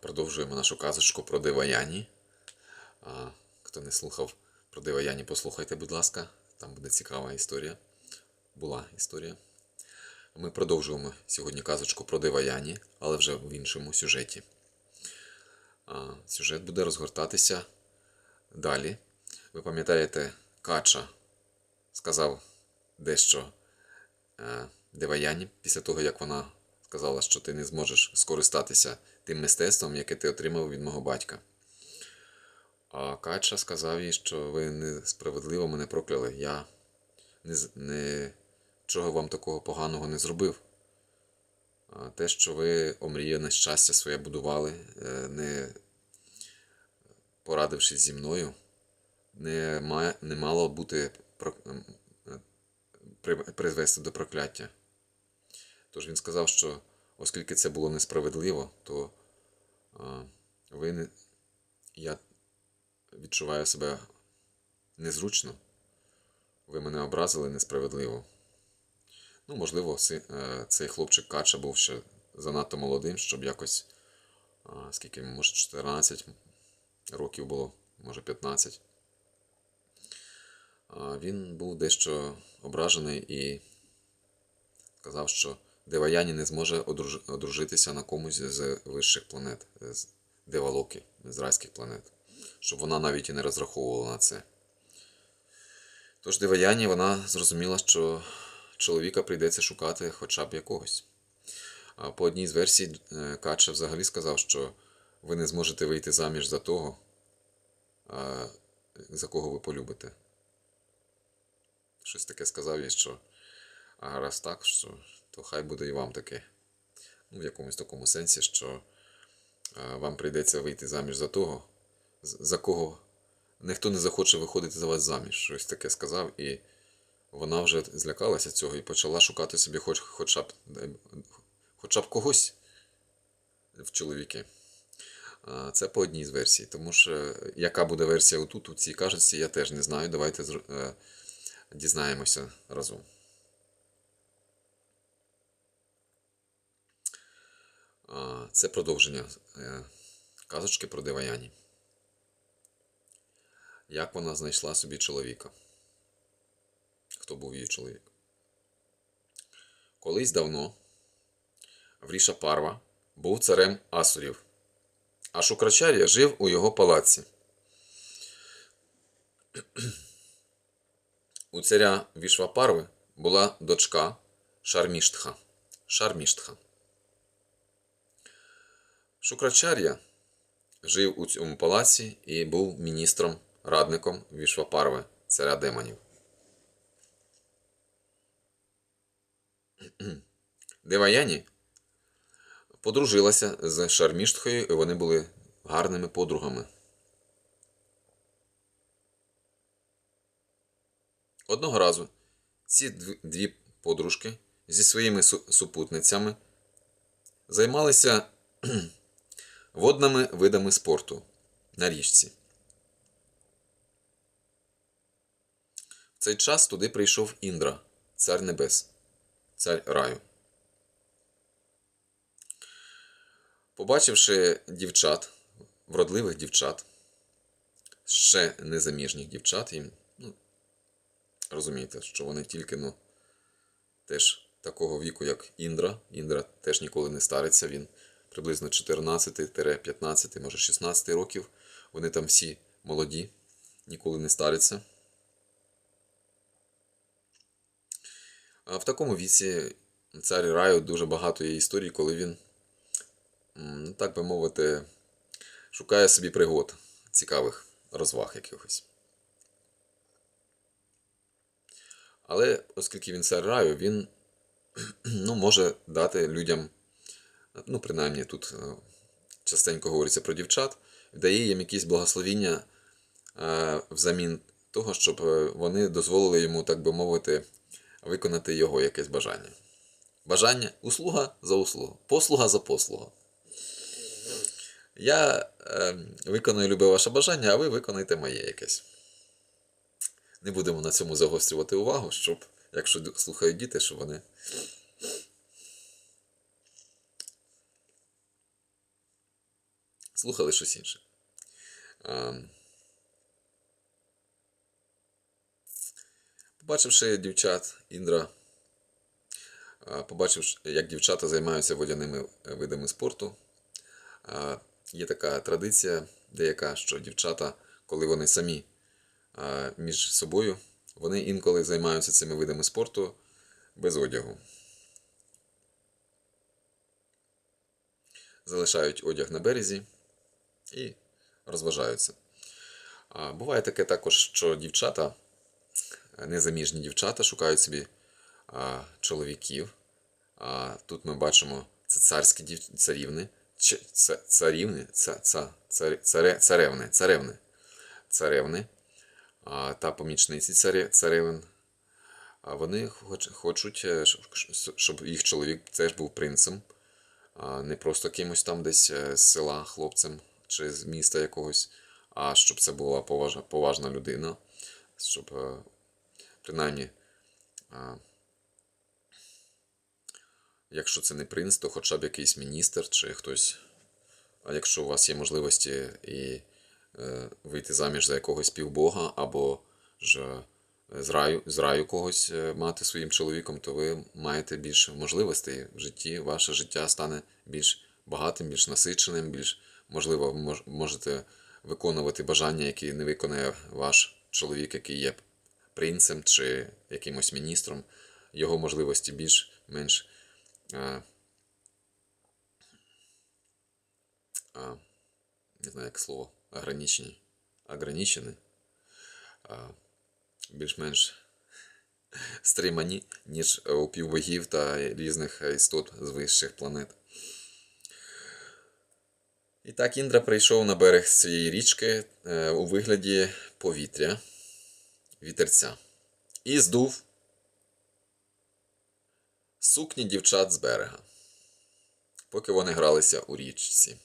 Продовжуємо нашу казочку про Дива Яні. А, Хто не слухав про Дива Яні, послухайте, будь ласка. Там буде цікава історія. Була історія. Ми продовжуємо сьогодні казочку про Дива Яні, але вже в іншому сюжеті. Сюжет буде розгортатися далі. Ви пам'ятаєте, Кача сказав дещо е, Деваяні після того, як вона сказала, що ти не зможеш скористатися тим мистецтвом, яке ти отримав від мого батька. А Кача сказав їй, що ви несправедливо мене прокляли. Я не, не, чого вам такого поганого не зробив. А те, що ви омріяне щастя своє будували, е, не порадившись зі мною, не, має, не мало бути е, при- призвести до прокляття. Тож він сказав, що оскільки це було несправедливо, то а, ви не, я відчуваю себе незручно. Ви мене образили несправедливо. Ну, можливо, е, цей хлопчик Кача був ще занадто молодим, щоб якось, а, скільки, може, 14 років було, може 15. А, Він був дещо ображений і сказав, що Деваяні не зможе одруж- одружитися на комусь з вищих планет, з Девалоки, з райських планет, щоб вона навіть і не розраховувала на це. Тож Деваяні вона зрозуміла, що чоловіка прийдеться шукати хоча б якогось. А по одній з версій е, Кача взагалі сказав, що ви не зможете вийти заміж за того, за кого ви полюбите. Щось таке сказав їй, що а раз так, що, то хай буде і вам таке. Ну, в якомусь такому сенсі, що а, вам прийдеться вийти заміж за того, за кого ніхто не захоче виходити за вас заміж. Щось таке сказав, і вона вже злякалася цього і почала шукати собі хоч, хоча, б, хоча б когось в чоловіки. Це по одній з версій. Тому що е, яка буде версія отут, у цій кажеться, я теж не знаю. Давайте е, дізнаємося разом. Це продовження е, казочки про Деваяні. Як вона знайшла собі чоловіка? Хто був її чоловік? Колись давно Вріша Парва був царем Асурів, а Шукрачар'я жив у його палаці. У царя Вішвапарви була дочка Шарміштха. Шарміштха. Шукрачар'я жив у цьому палаці і був міністром, радником Вішвапарви, царя демонів. Деваяні подружилася з Шарміштхою, і вони були гарними подругами. Одного разу ці дві подружки зі своїми супутницями займалися водними видами спорту на річці. В цей час туди прийшов Індра, цар небес, цар раю. Побачивши дівчат, вродливих дівчат, ще незаміжніх дівчат, їм, ну, розумієте, що вони тільки ну, теж такого віку, як Індра. Індра теж ніколи не стариться, він приблизно 14-15, може 16 років. Вони там всі молоді, ніколи не старяться. В такому віці цар раю дуже багато є історій, коли він, ну, так би мовити, шукає собі пригод, цікавих розваг якихось. Але оскільки він цар раю, він ну, може дати людям, ну, принаймні тут е, частенько говориться про дівчат, дає їм якісь благословіння е, взамін того, щоб е, вони дозволили йому, так би мовити, виконати його якесь бажання. Бажання услуга за услугу, послуга за послугу. Я е, виконую любе ваше бажання, а ви виконайте моє якесь. Не будемо на цьому загострювати увагу, щоб, якщо слухають діти, щоб вони слухали щось інше. Побачивши дівчат, Індра побачив, як дівчата займаються водяними е, видами спорту. Є така традиція, деяка, що дівчата, коли вони самі між собою, вони інколи займаються цими видами спорту без одягу. Залишають одяг на березі і розважаються. Буває таке також, що дівчата, незаміжні дівчата, шукають собі чоловіків. Тут ми бачимо це царські дів... царівни, Ч... ца- царівни, ца... Ца... Цар... Царе... царевни, царевни, царевни та помічниці царе... царевин. Вони хоч... хочуть, е, щоб їх чоловік теж був принцем, а не просто кимось там десь е, з села хлопцем чи з міста якогось, а щоб це була поважна, поважна людина, щоб е, принаймні. Якщо це не принц, то хоча б якийсь міністр чи хтось. А якщо у вас є можливості і е, вийти заміж за якогось півбога, або ж е, з раю, з раю когось е, мати своїм чоловіком, то ви маєте більше можливостей в житті. Ваше життя стане більш багатим, більш насиченим, більш можливо, ви мож- можете виконувати бажання, які не виконує ваш чоловік, який є принцем чи якимось міністром. Його можливості більш-менш а, а, не знаю, як слово, ограничені, ограничені, а, більш-менш стримані, ніж у півбогів та різних істот з вищих планет. І так Індра прийшов на берег цієї річки е, у вигляді повітря, вітерця, і здув сукні дівчат з берега, поки вони гралися у річці.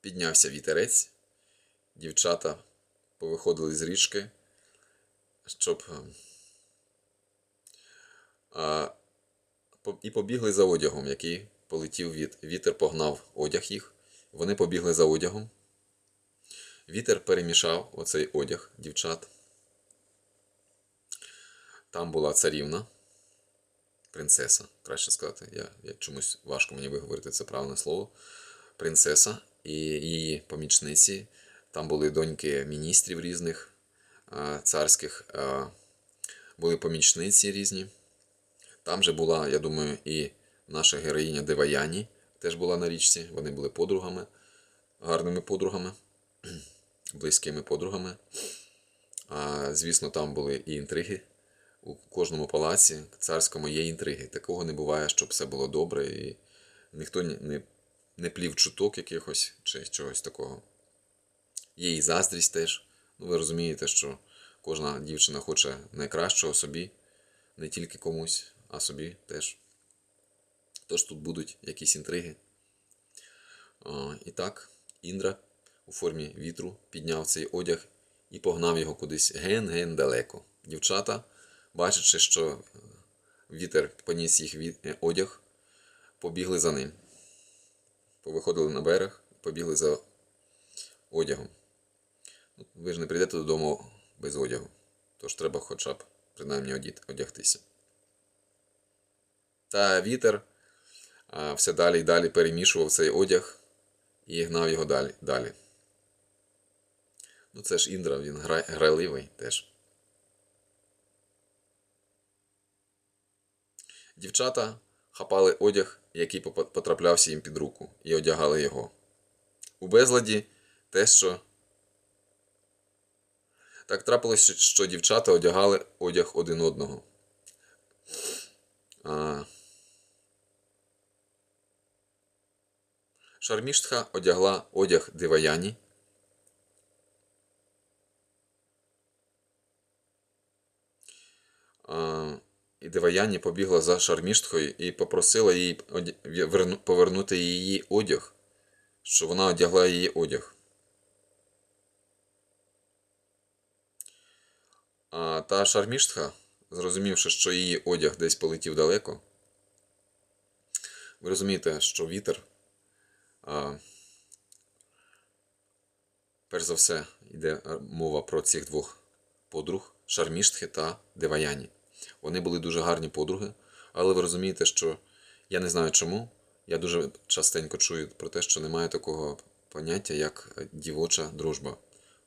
Піднявся вітерець, дівчата повиходили з річки, щоб е, а, і побігли за одягом, який полетів від вітер, погнав одяг їх. Вони побігли за одягом. Вітер перемішав оцей одяг дівчат. Там була царівна, принцеса, краще сказати. Я, я чомусь важко мені виговорити це правильне слово. Принцеса і її помічниці. Там були доньки міністрів різних царських, були помічниці різні. Там же була, я думаю, і наша героїня Деваяні теж була на річці. Вони були подругами, гарними подругами, близькими подругами. А, звісно, там були і інтриги. У кожному палаці царському є інтриги. Такого не буває, щоб все було добре і ніхто не, не плів чуток якихось чи чогось такого. Є і заздрість теж. Ну, ви розумієте, що кожна дівчина хоче найкращого собі, не тільки комусь, а собі теж. Тож тут будуть якісь інтриги. І так, Індра у формі вітру підняв цей одяг і погнав його кудись ген-ген далеко. Дівчата, бачачи, що е, вітер поніс їх е, одяг, побігли за ним. Повиходили на берег, побігли за одягом. Ну, Ви ж не прийдете додому без одягу. Тож треба хоча б принаймні одягтися. Та вітер все далі і далі перемішував цей одяг і гнав його далі. далі. Ну, це ж Індра, він гра... грайливий теж. Дівчата хапали одяг, який потраплявся їм під руку, і одягали його. У безладі те, що. Так трапилося, що дівчата одягали одяг один одного. А... Шарміштха одягла одяг Диваяні. І Диваяні побігла за Шарміштхою і попросила її повернути її одяг, що вона одягла її одяг. А та Шарміштха, зрозумівши, що її одяг десь полетів далеко, Ви розумієте, що вітер, перш за все, йде е, мова про цих двох подруг Шарміштхи та Деваяні. Вони були дуже гарні подруги, але ви розумієте, що я не знаю чому. Я дуже частенько чую про те, що немає такого поняття, як е, дівоча дружба.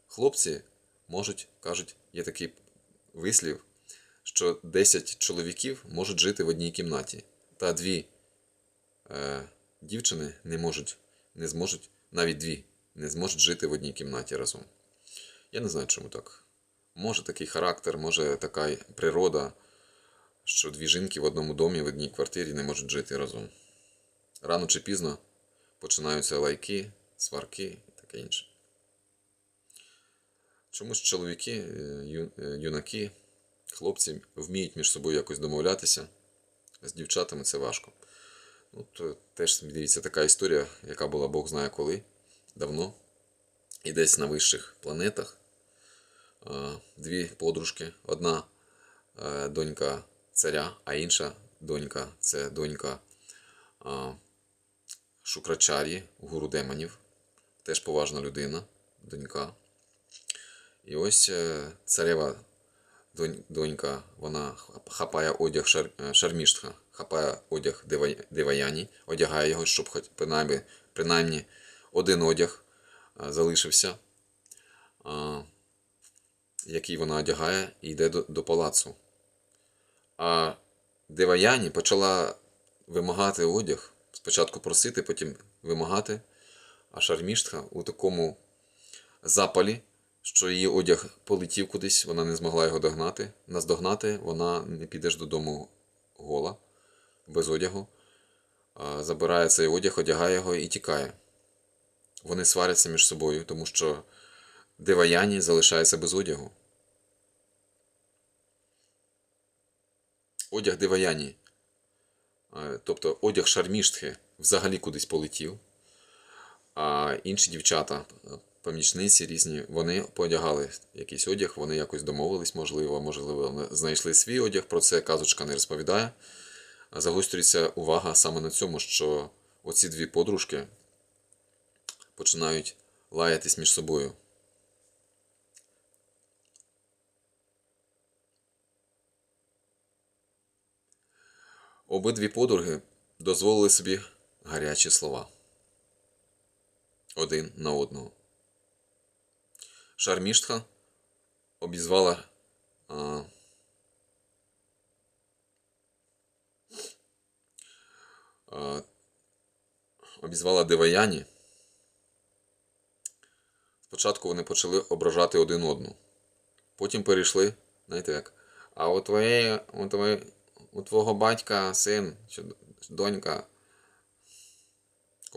Хлопці можуть, кажуть, є такий вислів, що 10 чоловіків можуть жити в одній кімнаті, та дві е, дівчини не можуть, не зможуть, навіть дві, не зможуть жити в одній кімнаті разом. Я не знаю, чому так. Може такий характер, може така природа, що дві жінки в одному домі, в одній квартирі не можуть жити разом. Рано чи пізно починаються лайки, сварки і таке інше. Чомусь чоловіки, е, е, юнаки, хлопці вміють між собою якось домовлятися. З дівчатами це важко. Ну, то теж дивіться така історія, яка була Бог знає коли, давно. І десь на вищих планетах е, дві подружки. Одна е, донька царя, а інша донька це донька е, Шукрачарі, гуру демонів. Теж поважна людина, донька. І ось е, царева донька, вона хапає одяг шар, е, шарміштха, хапає одяг Дева- Деваяні, одягає його, щоб хоч принаймні, принаймні один одяг е, залишився, який вона одягає, і йде до, до палацу. А Деваяні почала вимагати одяг, спочатку просити, потім вимагати, а шарміштха у такому запалі, що її одяг полетів кудись, вона не змогла його догнати. Наздогнати вона не підеш додому гола, без одягу. Забирає цей одяг, одягає його і тікає. Вони сваряться між собою, тому що Деваяні залишається без одягу. Одяг Деваяні, тобто одяг Шарміштхи, взагалі кудись полетів. А інші дівчата, помічниці різні, вони поодягали якийсь одяг, вони якось домовились, можливо, можливо, знайшли свій одяг. Про це казочка не розповідає. Загострюється увага саме на цьому, що оці дві подружки починають лаятись між собою. Обидві подруги дозволили собі гарячі слова один на одного. Шарміштха обізвала а, обізвала Деваяні. Спочатку вони почали ображати один одну. Потім перейшли, знаєте як, а у твоєї, у, твоє, у твого батька син чи донька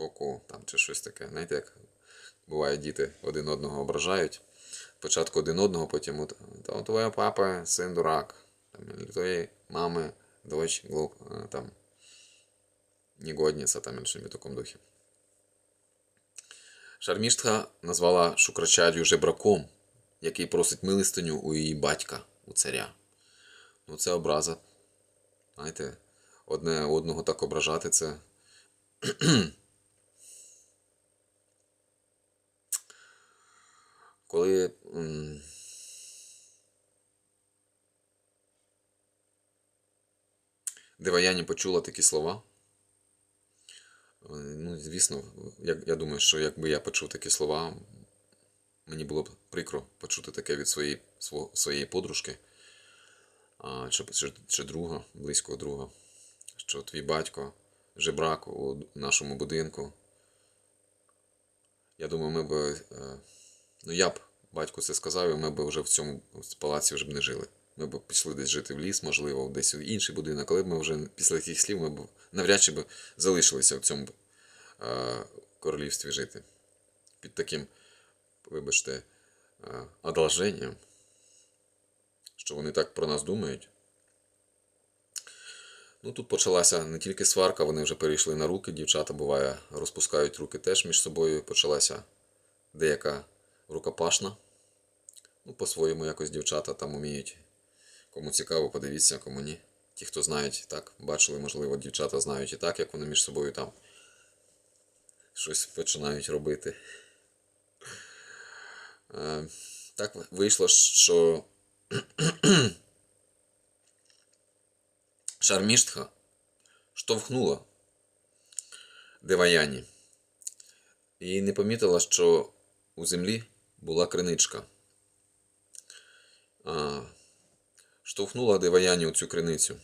ку там чи щось таке. Знаєте, як буває, діти один одного ображають. Спочатку один одного, потім от, та у твоєї папи син дурак, там, у твоєї мами дочь глуп, е, там, негодниця, там, или щось в такому духі. Шарміштха назвала Шукрачарю жебраком, який просить милостиню у її батька, у царя. Ну, це образа. Знаєте, одне одного так ображати це. Коли. м, Деваяні почула такі слова. Ну, звісно, я, я думаю, що якби я почув такі слова, мені було б прикро почути таке від своєї, сво- своєї подружки а, чи, чи, чи друга, близького друга, що твій батько жебрак у нашому будинку. Я думаю, ми б. е, Ну, я б батьку це сказав, і ми б вже в цьому палаці вже б не жили. Ми б пішли десь жити в ліс, можливо, десь у інший будинок, але б ми вже після таких слів ми б навряд чи б залишилися в цьому е, королівстві жити. Під таким, вибачте, е, одолженням, що вони так про нас думають. Ну, тут почалася не тільки сварка, вони вже перейшли на руки. Дівчата, буває, розпускають руки теж між собою. Почалася деяка рукопашна. Ну, по-своєму якось дівчата там уміють. Кому цікаво, подивіться, кому ні. ті, хто знають, так, бачили, можливо, дівчата знають і так, як вони між собою там щось починають робити. Е, Так вийшло, що Шарміштха штовхнула Деваяні і не помітила, що у землі була криничка. Штовхнула Деваяні у цю криницю.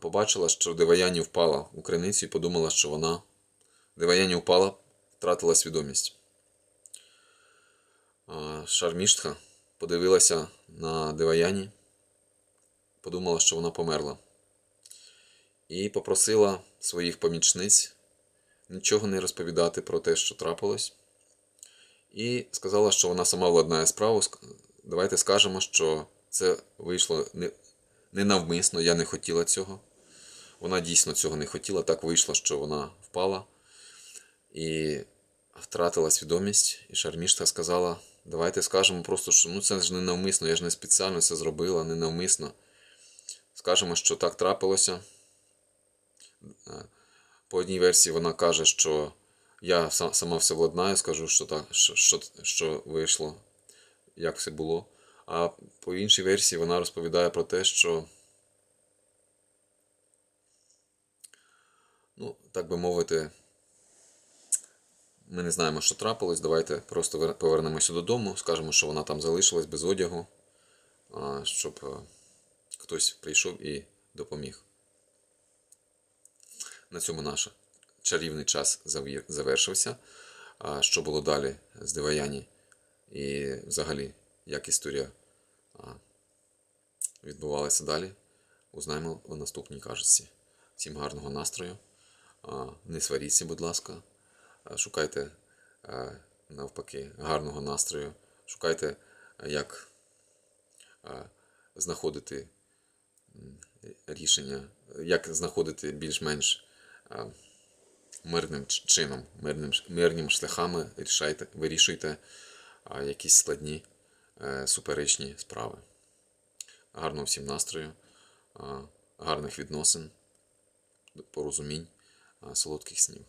Побачила, що Деваяні впала у криницю і подумала, що вона. Деваяні впала, втратила свідомість. Шарміштха подивилася на Деваяні, подумала, що вона померла. І попросила своїх помічниць нічого не розповідати про те, що трапилось. І сказала, що вона сама владнає справу. Давайте скажемо, що це вийшло не, не я не хотіла цього. Вона дійсно цього не хотіла. Так вийшло, що вона впала і втратила свідомість. І Шармішта сказала: давайте скажемо просто, що ну це ж не навмисно, я ж не спеціально це зробила, не навмисно. Скажемо, що так трапилося. Е, По одній версії вона каже, що я сама все владнаю, скажу, що так, що, що, що вийшло, як все було. А по іншій версії вона розповідає про те, що, ну, так би мовити, ми не знаємо, що трапилось. Давайте просто повернемося додому, скажемо, що вона там залишилась без одягу, щоб е, хтось прийшов і допоміг. На цьому наш чарівний час завершився. А що було далі з Деваяні? І взагалі, як історія відбувалася далі, узнаємо у наступній кажеці. Всім гарного настрою. Не сваріться, будь ласка. Шукайте навпаки гарного настрою. Шукайте, як знаходити рішення, як знаходити більш-менш мирним чином, мирним, мирним шляхами рішайте, вирішуйте якісь складні е, суперечні справи. Гарного всім настрою, гарних відносин, порозумінь, солодких снів.